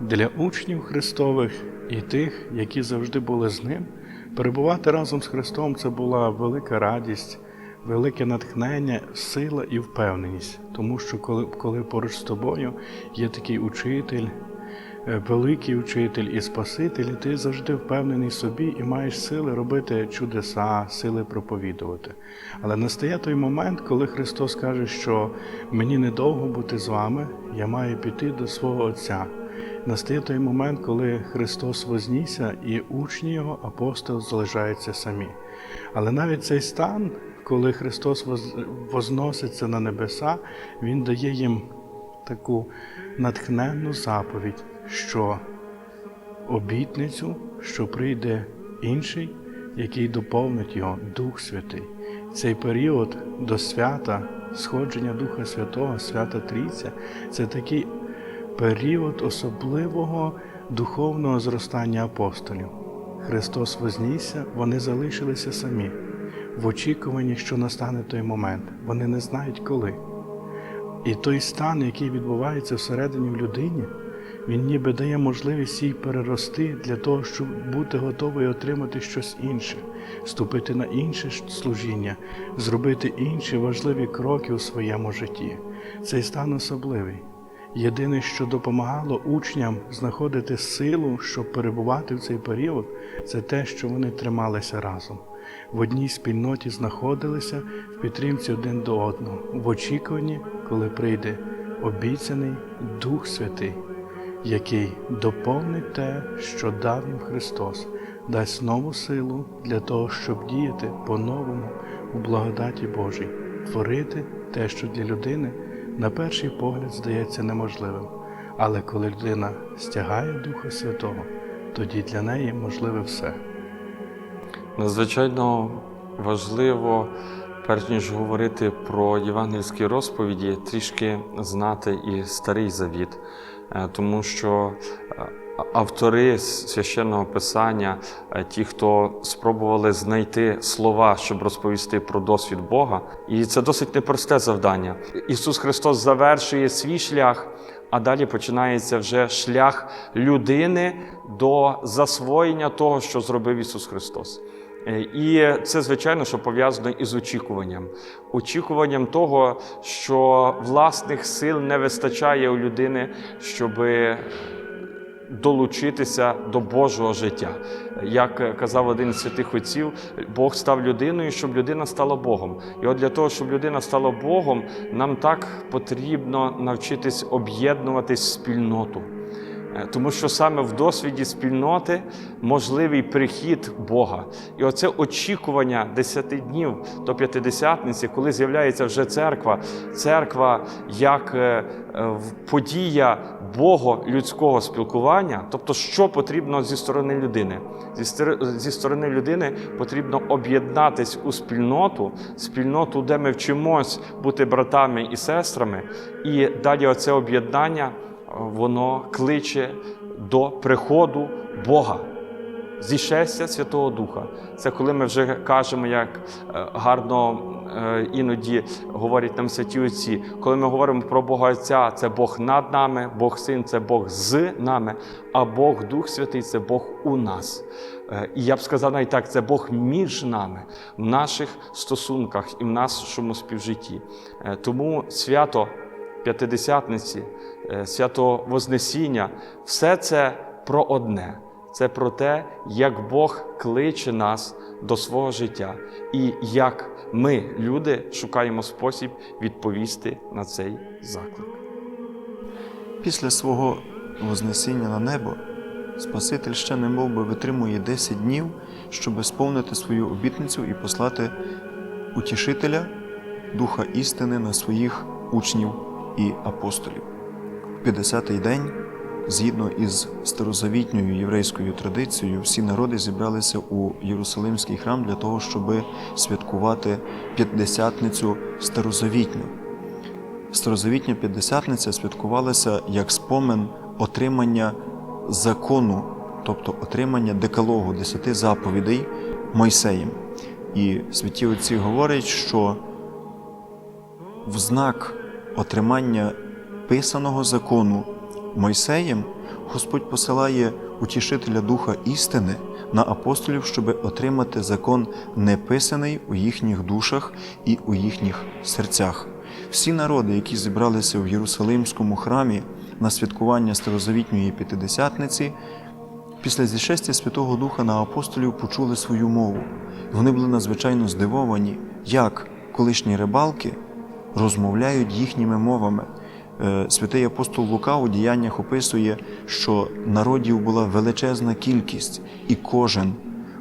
Для учнів Христових і тих, які завжди були з ним, перебувати разом з Христом це була велика радість, велике натхнення, сила і впевненість. Тому що коли, коли поруч з тобою є такий учитель, великий учитель і Спаситель, і ти завжди впевнений собі і маєш сили робити чудеса, сили проповідувати. Але настає той момент, коли Христос каже, що мені недовго бути з вами, я маю піти до свого Отця. Настає той момент, коли Христос вознісся, і учні його апостоли залишаються самі. Але навіть цей стан, коли Христос воз- возноситься на небеса, Він дає їм таку натхненну заповідь, що обітницю, що прийде інший, який доповнить його Дух Святий. Цей період до свята, сходження Духа Святого, свята Трійця, це такий період особливого духовного зростання апостолів. Христос вознісся, вони залишилися самі, в очікуванні, що настане той момент. Вони не знають коли. І той стан, який відбувається всередині в людині, він ніби дає можливість їй перерости для того, щоб бути готовою отримати щось інше, ступити на інше служіння, зробити інші важливі кроки у своєму житті. Цей стан особливий. Єдине, що допомагало учням знаходити силу, щоб перебувати в цей період, це те, що вони трималися разом. В одній спільноті знаходилися в підтримці один до одного, в очікуванні, коли прийде обіцяний Дух Святий, який доповнить те, що дав їм Христос, дасть нову силу для того, щоб діяти по-новому у благодаті Божій, творити те, що для людини на перший погляд здається неможливим. Але коли людина стягає Духа Святого, тоді для неї можливе все. Надзвичайно важливо, перш ніж говорити про євангельські розповіді, трішки знати і старий завіт, Е, тому що е, автори священного писання, е, ті, хто спробували знайти слова, щоб розповісти про досвід Бога, і це досить непросте завдання. Ісус Христос завершує свій шлях. А далі починається вже шлях людини до засвоєння того, що зробив Ісус Христос. Е, І це, звичайно, що пов'язано із очікуванням. Очікуванням того, що власних сил не вистачає у людини, щоб долучитися до Божого життя. Як казав один з святих отців, Бог став людиною, щоб людина стала Богом. І от для того, щоб людина стала Богом, нам так потрібно навчитись об'єднуватись в спільноту. Е, Тому що саме в досвіді спільноти можливий прихід Бога. І оце очікування 10 днів до п'ятидесятниці, коли з'являється вже церква, церква як е, е, подія Бога людського спілкування, тобто, що потрібно зі сторони людини? Зі сторони людини потрібно об'єднатись у спільноту, спільноту, де ми вчимось бути братами і сестрами, і далі оце об'єднання воно кличе до приходу Бога, зішестя Святого Духа. Це коли ми вже кажемо, як е, гарно е, іноді говорять нам святі отці, коли ми говоримо про Бога Отця, це Бог над нами, Бог Син це Бог з нами, а Бог Дух Святий це Бог у нас. Е, І я б сказав навіть так, це Бог між нами, в наших стосунках і в нашому співжитті. Тому свято П'ятидесятниці, е, свято Вознесіння, все це про одне. Це про те, як Бог кличе нас до свого життя, і як ми, люди, шукаємо спосіб відповісти на цей заклик. Після свого вознесіння на небо Спаситель ще не мов би витримує 10 днів, щоб сповнити свою обітницю і послати утішителя, Духа істини на своїх учнів і апостолів. В 50-й день, згідно із старозавітньою єврейською традицією, всі народи зібралися у Єрусалимський храм для того, щоб святкувати п'ятдесятницю старозавітню. Старозавітня П'ятдесятниця святкувалася як спомин отримання закону тобто отримання декалогу десяти заповідей Мойсеєм. І святі отці говорять, що в знак отримання писаного закону Мойсеєм Господь посилає утішителя Духа істини на апостолів, щоб отримати закон неписаний у їхніх душах і у їхніх серцях. Всі народи, які зібралися в Єрусалимському храмі на святкування Старозавітньої П'ятидесятниці, після зішестя Святого Духа на апостолів почули свою мову. Вони були надзвичайно здивовані, як колишні рибалки розмовляють їхніми мовами. Е, Святий апостол Лука у діяннях описує, що народів була величезна кількість, і кожен,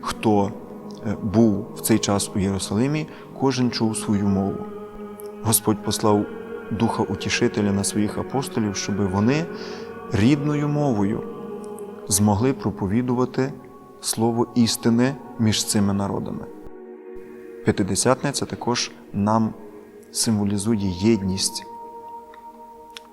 хто е, був в цей час у Єрусалимі, кожен чув свою мову. Господь послав Духа Утішителя на своїх апостолів, щоб вони рідною мовою змогли проповідувати слово істини між цими народами. П'ятидесятниця також нам символізує єдність.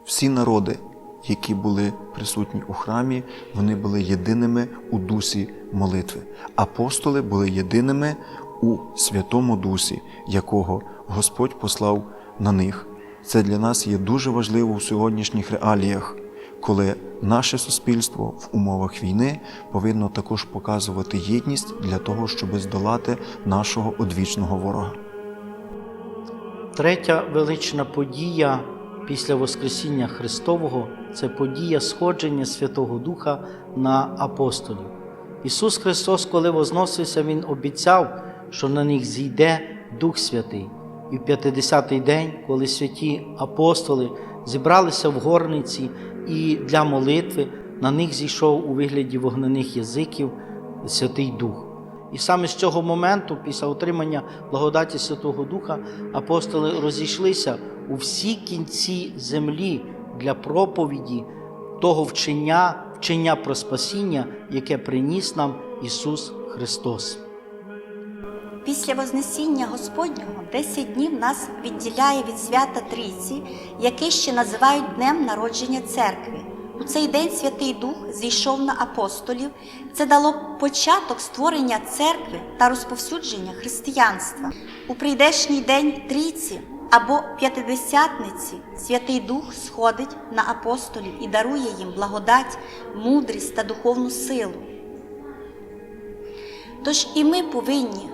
Всі народи, які були присутні у храмі, вони були єдиними у дусі молитви. Апостоли були єдиними у Святому Дусі, якого Господь послав на них. Це для нас є дуже важливо в сьогоднішніх реаліях, коли наше суспільство в умовах війни повинно також показувати єдність для того, щоб здолати нашого одвічного ворога. Третя велична подія після Воскресіння Христового це подія сходження Святого Духа на апостолів. Ісус Христос, коли возносився, Він обіцяв, що на них зійде Дух Святий. І в 50-й день, коли святі апостоли зібралися в горниці і для молитви, на них зійшов у вигляді вогнених язиків Святий Дух. І саме з цього моменту, після отримання благодаті Святого Духа, апостоли розійшлися у всі кінці землі для проповіді того вчення, вчення про спасіння, яке приніс нам Ісус Христос. Після Вознесіння Господнього 10 днів нас відділяє від свята Трійці, яке ще називають Днем народження церкви. У цей день Святий Дух зійшов на апостолів. Це дало початок створення церкви та розповсюдження християнства. У прийдешній день Трійці або П'ятидесятниці Святий Дух сходить на апостолів і дарує їм благодать, мудрість та духовну силу. Тож і ми повинні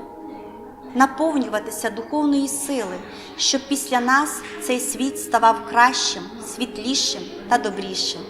наповнюватися духовної сили, щоб після нас цей світ ставав кращим, світлішим та добрішим.